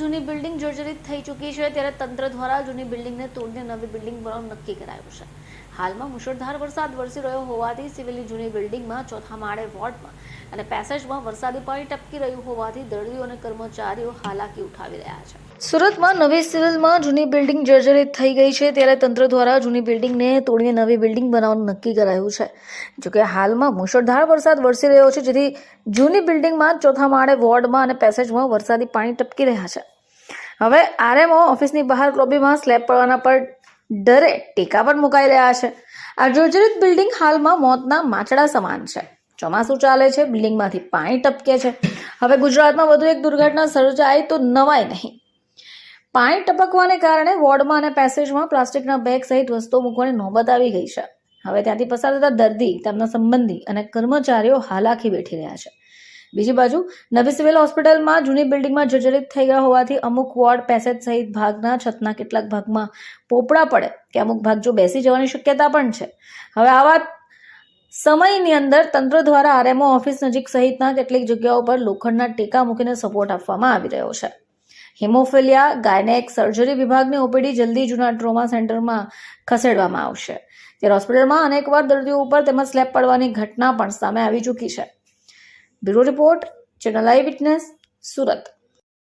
જૂની બિલ્ડિંગ જર્જરિત થઈ ચૂકી છે. ત્યારે તંત્ર દ્વારા જૂની બિલ્ડિંગને તોડીને નવી બિલ્ડિંગ બનાવવાનું નક્કી કરાયું છે. હાલમાં મુશળધાર વરસાદ વરસી રહ્યો હોવાથી સિવિલની જૂની બિલ્ડિંગમાં ચોથા માળે વોર્ડમાં અને પેસેજમાં વરસાદી પાણી ટપકી રહ્યું હોવાથી દર્દીઓ અને કર્મચારીઓ હાલાકી ઉઠાવી રહ્યા છે. સુરતમાં નવી સિવિલમાં જૂની બિલ્ડિંગ જર્જરિત થઈ ગઈ છે. ત્યારે તંત્ર દ્વારા જૂની બિલ્ડિંગને તોડીને નવી બિલ્ડિંગ બનાવવાનું નક્કી કરાયું છે. જોકે હાલમાં મુશળધાર વરસાદ વરસી રહ્યો છે, જેથી જૂની બિલ્ડિંગમાં ચોથા માળે વોર્ડમાં અને પેસેજમાં વરસાદી પાણી ટપકી રહ્યા છે. હવે આરએમઓ ઓફિસની બહાર લોબીમાં સ્લેબ પડવાના પર ડરે ટેકા પર મુકાઈ રહ્યા છે. આ જર્જરિત બિલ્ડિંગ હાલમાં મોતના માચડા સમાન છે. ચોમાસું ચાલે છે, બિલ્ડિંગમાંથી પાણી ટપકે છે. હવે ગુજરાતમાં વધુ એક દુર્ઘટના સર્જાય તો નવાય નહીં. પાણી ટપકવાને કારણે વોર્ડમાં અને પેસેજમાં પ્લાસ્ટિકના બેગ સહિત વસ્તુઓ મૂકવાની નોબત આવી ગઈ છે. હવે ત્યાંથી પસાર થતા દર્દી, તેમના સંબંધી અને કર્મચારીઓ હાલાકી બેઠી રહ્યા છે. બીજી બાજુ, નવી સિવિલ હોસ્પિટલમાં જૂની બિલ્ડિંગમાં જર્જરિત થઈ ગયા હોવાથી અમુક વોર્ડ પેસેજ સહિત ભાગના, છતના કેટલાક ભાગમાં પોપડા પડે કે અમુક ભાગ જો બેસી જવાની શક્યતા પણ છે. હવે આવા સમયની અંદર તંત્ર દ્વારા આરએમઓ ઓફિસ નજીક સહિતના કેટલીક જગ્યાઓ પર લોખંડના ટેકા મૂકીને સપોર્ટ આપવામાં આવી રહ્યો છે. હિમોફિલિયા ગાયનેક સર્જરી વિભાગની ઓપીડી જલ્દી જૂના ટ્રોમા સેન્ટરમાં ખસેડવામાં આવશે. ત્યારે હોસ્પિટલમાં અનેકવાર દર્દીઓ ઉપર તેમજ સ્લેબ પડવાની ઘટના પણ સામે આવી ચૂકી છે. Bureau report, channel eyewitness, Surat.